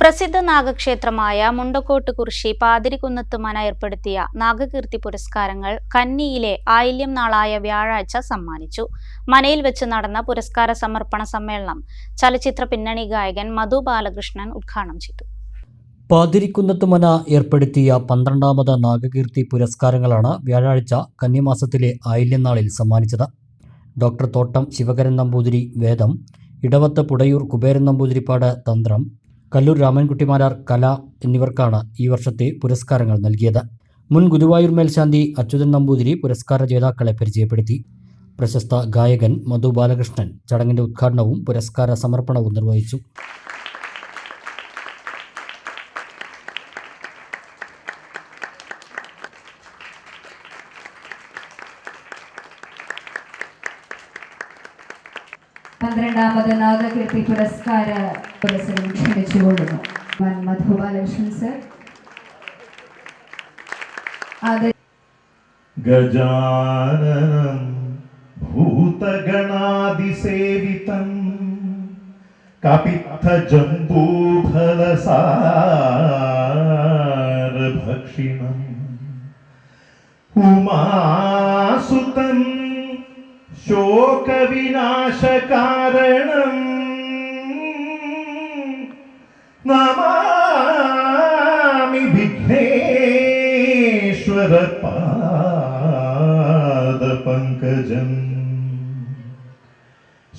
പ്രസിദ്ധ നാഗക്ഷേത്രമായ മുണ്ടക്കോട്ട് കുറിശി പാതിരിക്കുന്നത്ത് മന ഏർപ്പെടുത്തിയ നാഗകീർത്തി പുരസ്കാരങ്ങൾ കന്നിയിലെ ആയില്യം നാളായ വ്യാഴാഴ്ച സമ്മാനിച്ചു. മനയിൽ വെച്ച് നടന്ന പുരസ്കാര സമർപ്പണ സമ്മേളനം ചലച്ചിത്ര പിന്നണി ഗായകൻ മധു ബാലകൃഷ്ണൻ ഉദ്ഘാടനം ചെയ്തു. പാതിരിക്കുന്നത്ത് മന ഏർപ്പെടുത്തിയ പന്ത്രണ്ടാമത് നാഗകീർത്തി പുരസ്കാരങ്ങളാണ് വ്യാഴാഴ്ച കന്നിമാസത്തിലെ ആയില്യം നാളിൽ സമ്മാനിച്ചത്. ഡോക്ടർ തോട്ടം ശിവകരൻ നമ്പൂതിരി വേദം ഇടവത്ത് പുടയൂർ കുബേരൻ നമ്പൂതിരിപ്പാട് തന്ത്രം കല്ലൂർ രാമൻകുട്ടിമാരാർ കല എന്നിവർക്കാണ് ഈ വർഷത്തെ പുരസ്കാരങ്ങൾ നൽകിയത്. മുൻ ഗുരുവായൂർ മേൽശാന്തി അച്യുതൻ നമ്പൂതിരി പുരസ്കാര ജേതാക്കളെ പരിചയപ്പെടുത്തി. പ്രശസ്ത ഗായകൻ മധു ബാലകൃഷ്ണൻ ചടങ്ങിന്റെ ഉദ്ഘാടനവും പുരസ്കാര സമർപ്പണവും നിർവഹിച്ചു. പന്ത്രണ്ടാമത് നാഗകീർത്തി പുരസ്കാര പുരസ്സരം ക്ഷണിച്ചുകൊള്ളുന്നു. മധുബാലകൃഷ്ണൻ സർ. ഗജാനനം ഭൂതഗണാതിസേവിതം കപിത്ത ജംബൂഫലസാരഭക്ഷിണം ഉമാസുതം ശോകവിനാശകാരണം. നമാമി വിഘ്നേശ്വര പാദപങ്കജം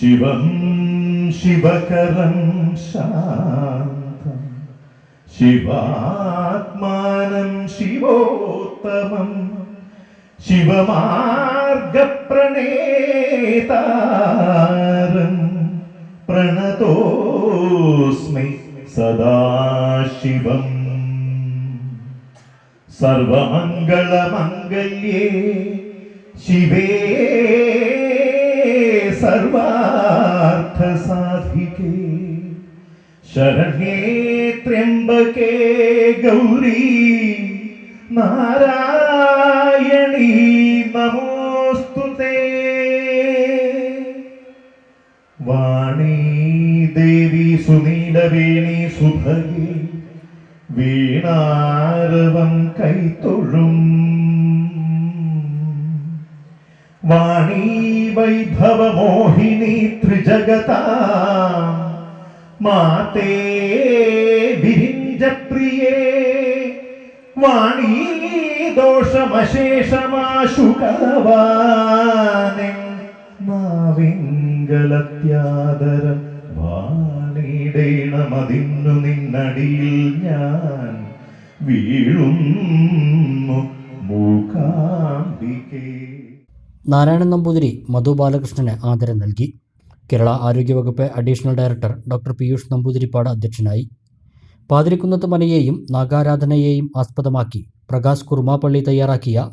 ശിവം ശിവകരം ശാന്തം. ശിവാത്മാനം ശിവോത്തമം. ശിവമാർഗപ്രണേതാരം പ്രണതോസ്മൈ സദാശിവം. സർവമംഗളമംഗല്യേ ശിവേ സർവാർത്ഥസാധികേ. ശരണ്യേ ത്രയംബകേ ഗൗരീ നാരായ സുനീലവേണി സുഭഗി വീണാരവം കൈത്തൊഴും. വാണീ വൈഭവമോഹിനി ത്രിജഗതാ. മാതേ വിരിഞ്ചപ്രിയേ. വാണീ ദോഷമശേഷമാശുകവാനെ മാവിങ്കലത്യാദരം വാണിടേണമതിന്നു നിന്നടിയിൽ ഞാൻ വീഴുന്നു. മൂകാംബികേ. നാരായണൻ നമ്പൂതിരി മധു ബാലകൃഷ്ണന് ആദരം നൽകി. കേരള ആരോഗ്യവകുപ്പ് additional director doctor Piyush Namboothiripad അധ്യക്ഷനായി. പാതിരിക്കുന്നത്ത് മനയെയും നാഗാരാധനയെയും ആസ്പദമാക്കി പ്രകാശ് കുർമാപ്പള്ളി തയ്യാറാക്കിയ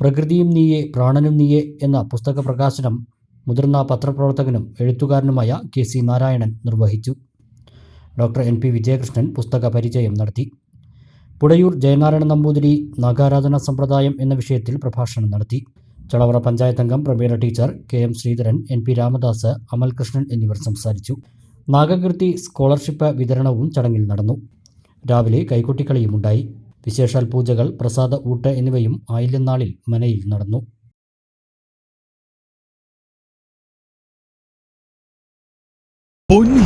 പ്രകൃതിയും നീയെ പ്രാണനും നീയെ എന്ന പുസ്തക പ്രകാശനം മുതിർന്ന പത്രപ്രവർത്തകനും എഴുത്തുകാരനുമായ കെ സി നാരായണൻ നിർവഹിച്ചു. ഡോക്ടർ എൻ പി വിജയകൃഷ്ണൻ പുസ്തക പരിചയം നടത്തി. പുടയൂർ ജയനാരായണ നമ്പൂതിരി നാഗാരാധന സമ്പ്രദായം എന്ന വിഷയത്തിൽ പ്രഭാഷണം നടത്തി. ചളവറ പഞ്ചായത്ത് അംഗം Prameela teacher K M Sreedharan N P Ramadas Amalkrishnan എന്നിവർ സംസാരിച്ചു. നാഗകീർത്തി സ്കോളർഷിപ്പ് വിതരണവും ചടങ്ങിൽ നടന്നു. രാവിലെ കൈകൊട്ടിക്കളിയുമുണ്ടായി. വിശേഷാൽ പൂജകൾ പ്രസാദ ഊട്ട് എന്നിവയും ആയില്യനാളിൽ മനയിൽ നടന്നു. പൊന്നിൽ